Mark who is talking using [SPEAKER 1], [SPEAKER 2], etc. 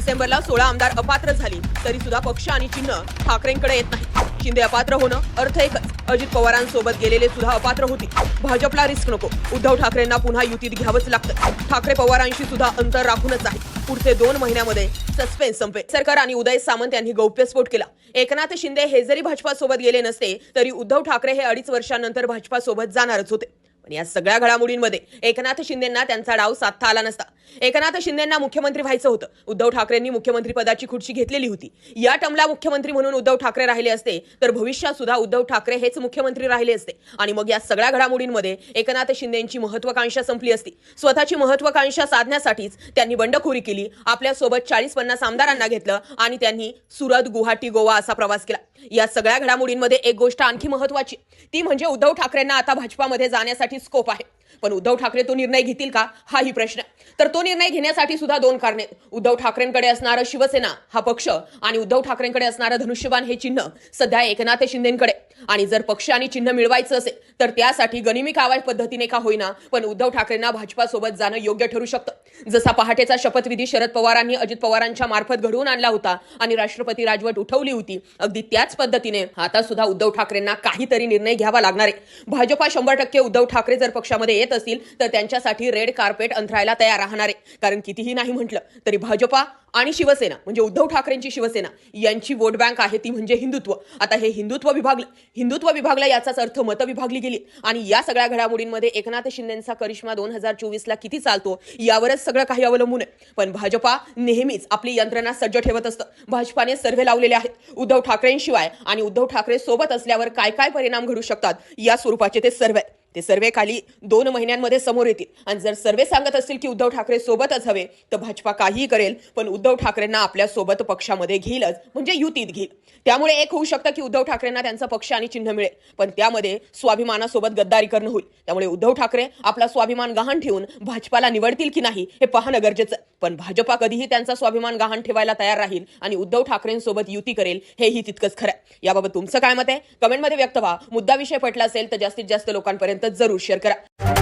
[SPEAKER 1] डिसेंबरला सोळा आमदार अपात्र झाली. तरी सुद्धा पक्ष आणि चिन्ह ठाकरेंकडे येत नाही. शिंदे अपात्र होणं अर्थ एकच. अजित पवारांसोबत गेलेले सुद्धा अपात्र होती. भाजपला रिस्क नको. उद्धव ठाकरेंना पुन्हा युतीत घ्यावंच लागतं. ठाकरे पवारांशी सुद्धा अंतर राखूनच आहे. पुढचे दोन महिन्यामध्ये सस्पेन्स संपे सरकार आणि उदय सामंत यांनी गौप्यस्फोट केला. एकनाथ शिंदे हे जरी भाजपासोबत गेले नसते तरी उद्धव ठाकरे हे अडीच वर्षांनंतर भाजपासोबत जाणारच होते. पण या सगळ्या घडामोडींमध्ये एकनाथ शिंदेंना त्यांचा डाव साधता आला नसता. एकनाथ शिंदेंना मुख्यमंत्री व्हायचं होतं. उद्धव ठाकरेंनी मुख्यमंत्री पदाची खुर्ची घेतलेली होती. या टमला मुख्यमंत्री म्हणून उद्धव ठाकरे राहिले असते तर भविष्यात सुद्धा उद्धव ठाकरे हेच मुख्यमंत्री राहिले असते. आणि मग या सगळ्या घडामोडींमध्ये एकनाथ शिंदेंची महत्वाकांक्षा संपली असती. स्वतःची महत्वाकांक्षा साधण्यासाठीच त्यांनी बंडखोरी केली आपल्यासोबत चाळीस पन्नास आमदारांना घेतलं आणि त्यांनी सुरत गुवाहाटी गोवा असा प्रवास केला. या सगळ्या घडामोडींमध्ये एक गोष्ट आणखी महत्वाची ती म्हणजे उद्धव ठाकरेंना आता भाजपामध्ये जाण्यासाठी स्कोप आहे. पण उद्धव ठाकरे तो निर्णय घेतील का? हाही प्रश्न. तर तो निर्णय घेण्यासाठी सुद्धा दोन कारणे. उद्धव ठाकरेंकडे असणारं शिवसेना हा पक्ष आणि उद्धव ठाकरेंकडे असणारं धनुष्यबाण हे चिन्ह सध्या एकनाथ शिंदेकडे. आणि जर पक्ष आणि चिन्ह मिळवायचं असेल तर त्यासाठी गनिमी कावाय पद्धतीने का होईना पण उद्धव ठाकरेंना भाजपासोबत जाणं योग्य ठरू शकतं. जसा पहाटेचा शपथविधी शरद पवारांनी अजित पवारांच्या मार्फत घडवून आणला होता आणि राष्ट्रपती राजवट उठवली होती अगदी त्याच पद्धतीने आता सुद्धा उद्धव ठाकरेंना काहीतरी निर्णय घ्यावा लागणार आहे. भाजपा शंभर टक्के उद्धव ठाकरे जर पक्षामध्ये येत असतील तर त्यांच्यासाठी रेड कार्पेट अंथरायला तयार राहणार आहे. कारण कितीही नाही म्हटलं तरी भाजपा आणि शिवसेना म्हणजे उद्धव ठाकरेंची शिवसेना यांची वोट बँक आहे ती म्हणजे हिंदुत्व. आता हे हिंदुत्व विभागलं हिंदुत्व विभागला याचाच अर्थ मतं विभागली गेली. आणि या सगळ्या घडामोडींमध्ये एकनाथ शिंदेचा करिश्मा दोन हजार चोवीसला किती चालतो यावरच सगळं काही अवलंबून आहे. पण भाजपा नेहमीच आपली यंत्रणा सज्ज ठेवत असतं. भाजपाने सर्व्हे लावलेले आहेत. उद्धव ठाकरेंशिवाय आणि उद्धव ठाकरे सोबत असल्यावर काय काय परिणाम घडू शकतात या स्वरूपाचे ते सर्वे आहेत. ते सर्वे खाली दोन महिन्यांमध्ये समोर येतील. आणि जर सर्वे सांगत असतील की उद्धव ठाकरे सोबतच हवे तर भाजपा काहीही करेल पण उद्धव ठाकरेंना आपल्यासोबत पक्षामध्ये घेईलच म्हणजे युतीत घेईल. त्यामुळे एक होऊ शकतं की उद्धव ठाकरेंना त्यांचा पक्ष आणि चिन्ह मिळेल पण त्यामध्ये स्वाभिमानासोबत गद्दारी करणं होईल. त्यामुळे उद्धव ठाकरे आपला स्वाभिमान गहाण ठेवून भाजपाला निवडतील की नाही हे पाहणं गरजेचं पण भाजपा कधीही त्यांचा स्वाभिमान गहाण ठेवायला तयार राहील आणि उद्धव ठाकरेंसोबत युती करेल हेही तितकंच खरं याबाबत तुमचं काय मत आहे? कमेंटमध्ये व्यक्त व्हा. मुद्दा विषय पटला असेल तर जास्तीत जास्त लोकांपर्यंत जरूर शेअर करा.